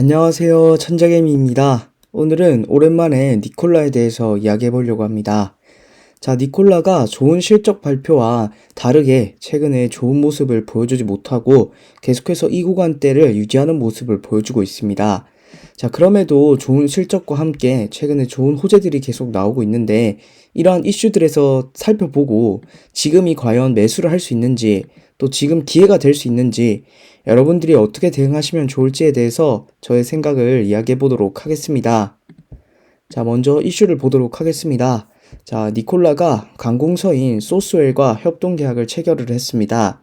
안녕하세요. 천재개미입니다. 오늘은 오랜만에 니콜라에 대해서 이야기해 보려고 합니다. 자, 니콜라가 좋은 실적 발표와 다르게 최근에 좋은 모습을 보여주지 못하고 계속해서 이 구간대를 유지하는 모습을 보여주고 있습니다. 자, 그럼에도 좋은 실적과 함께 최근에 좋은 호재들이 계속 나오고 있는데 이러한 이슈들에서 살펴보고 지금이 과연 매수를 할 수 있는지 또 지금 기회가 될 수 있는지 여러분들이 어떻게 대응하시면 좋을지에 대해서 저의 생각을 이야기해 보도록 하겠습니다. 자, 먼저 이슈를 보도록 하겠습니다. 자, 니콜라가 관공서인 소스웰과 협동 계약을 체결을 했습니다.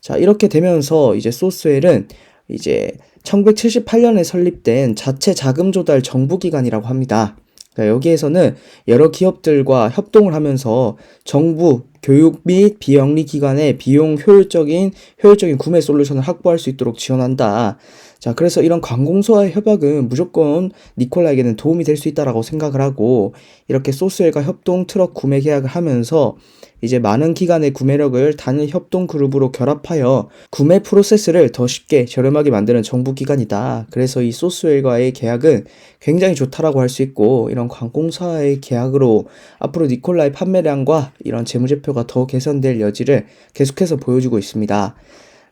자, 이렇게 되면서 이제 소스웰은 이제 1978년에 설립된 자체 자금 조달 정부 기관이라고 합니다. 그러니까 여기에서는 여러 기업들과 협동을 하면서 정부, 교육 및 비영리 기관의 비용 효율적인 효율적인 구매 솔루션을 확보할 수 있도록 지원한다. 자, 그래서 이런 관공서와의 협약은 무조건 니콜라에게는 도움이 될 수 있다라고 생각을 하고 이렇게 소스웰과 협동 트럭 구매 계약을 하면서 이제 많은 기관의 구매력을 단일 협동 그룹으로 결합하여 구매 프로세스를 더 쉽게 저렴하게 만드는 정부 기관이다. 그래서 이 소스웰과의 계약은 굉장히 좋다라고 할 수 있고 이런 관공서와의 계약으로 앞으로 니콜라의 판매량과 이런 재무제표 가 더 개선될 여지를 계속해서 보여주고 있습니다.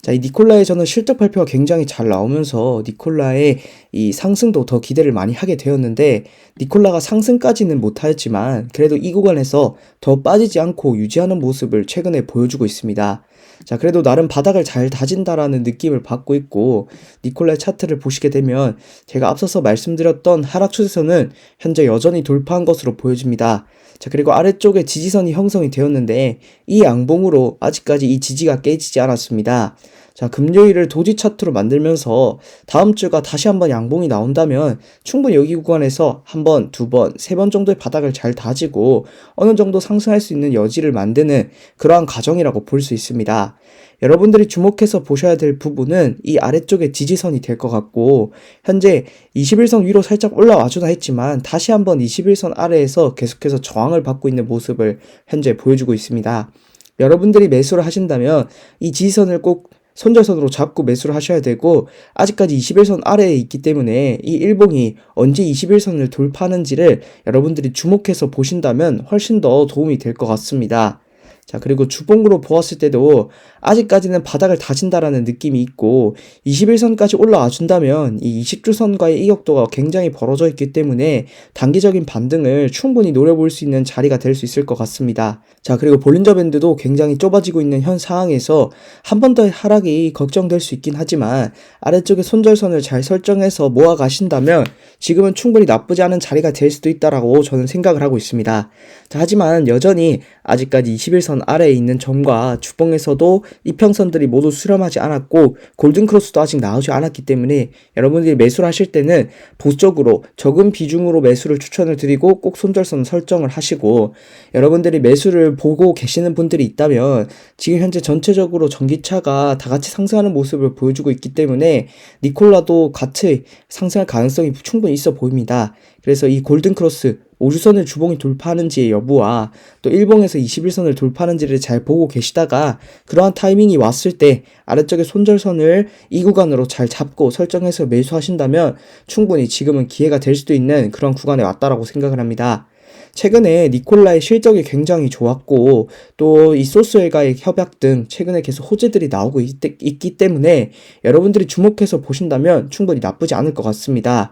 자, 이 니콜라의 저는 실적 발표가 굉장히 잘 나오면서 니콜라의 이 상승도 더 기대를 많이 하게 되었는데 니콜라가 상승까지는 못하였지만 그래도 이 구간에서 더 빠지지 않고 유지하는 모습을 최근에 보여주고 있습니다. 자, 그래도 나름 바닥을 잘 다진다라는 느낌을 받고 있고 니콜라의 차트를 보시게 되면 제가 앞서서 말씀드렸던 하락 추세선은 현재 여전히 돌파한 것으로 보여집니다. 자, 그리고 아래쪽에 지지선이 형성이 되었는데 이 양봉으로 아직까지 이 지지가 깨지지 않았습니다. 자, 금요일을 도지 차트로 만들면서 다음 주가 다시 한번 양봉이 나온다면 충분히 여기 구간에서 한 번, 두 번, 세 번 정도의 바닥을 잘 다지고 어느 정도 상승할 수 있는 여지를 만드는 그러한 과정이라고 볼 수 있습니다. 여러분들이 주목해서 보셔야 될 부분은 이 아래쪽에 지지선이 될 것 같고 현재 21선 위로 살짝 올라와주나 했지만 다시 한번 21선 아래에서 계속해서 저항을 받고 있는 모습을 현재 보여주고 있습니다. 여러분들이 매수를 하신다면 이 지지선을 꼭 손절선으로 잡고 매수를 하셔야 되고 아직까지 21선 아래에 있기 때문에 이 일봉이 언제 21선을 돌파하는지를 여러분들이 주목해서 보신다면 훨씬 더 도움이 될 것 같습니다. 자, 그리고 주봉으로 보았을 때도 아직까지는 바닥을 다진다라는 느낌이 있고 21선까지 올라와 준다면 이 20주선과의 이격도가 굉장히 벌어져 있기 때문에 단기적인 반등을 충분히 노려볼 수 있는 자리가 될 수 있을 것 같습니다. 자, 그리고 볼린저 밴드도 굉장히 좁아지고 있는 현 상황에서 한 번 더 하락이 걱정될 수 있긴 하지만 아래쪽에 손절선을 잘 설정해서 모아 가신다면 지금은 충분히 나쁘지 않은 자리가 될 수도 있다라고 저는 생각을 하고 있습니다. 자, 하지만 여전히 아직까지 21선 아래에 있는 점과 주봉에서도 이평선들이 모두 수렴하지 않았고 골든크로스도 아직 나오지 않았기 때문에 여러분들이 매수를 하실 때는 보수적으로 적은 비중으로 매수를 추천을 드리고 꼭 손절선 설정을 하시고 여러분들이 매수를 보고 계시는 분들이 있다면 지금 현재 전체적으로 전기차가 다 같이 상승하는 모습을 보여주고 있기 때문에 니콜라도 같이 상승할 가능성이 충분히 있어 보입니다. 그래서 이 골든크로스 5주선을 주봉이 돌파하는지의 여부와 또 일봉에서 21선을 돌파하는지를 잘 보고 계시다가 그러한 타이밍이 왔을 때 아래쪽에 손절선을 이 구간으로 잘 잡고 설정해서 매수하신다면 충분히 지금은 기회가 될 수도 있는 그런 구간에 왔다라고 생각을 합니다. 최근에 니콜라의 실적이 굉장히 좋았고 또 이 소스웰과의 협약 등 최근에 계속 호재들이 나오고 있, 있기 때문에 여러분들이 주목해서 보신다면 충분히 나쁘지 않을 것 같습니다.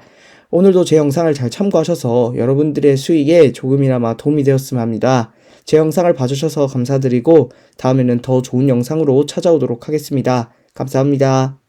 오늘도 제 영상을 잘 참고하셔서 여러분들의 수익에 조금이나마 도움이 되었으면 합니다. 제 영상을 봐주셔서 감사드리고 다음에는 더 좋은 영상으로 찾아오도록 하겠습니다. 감사합니다.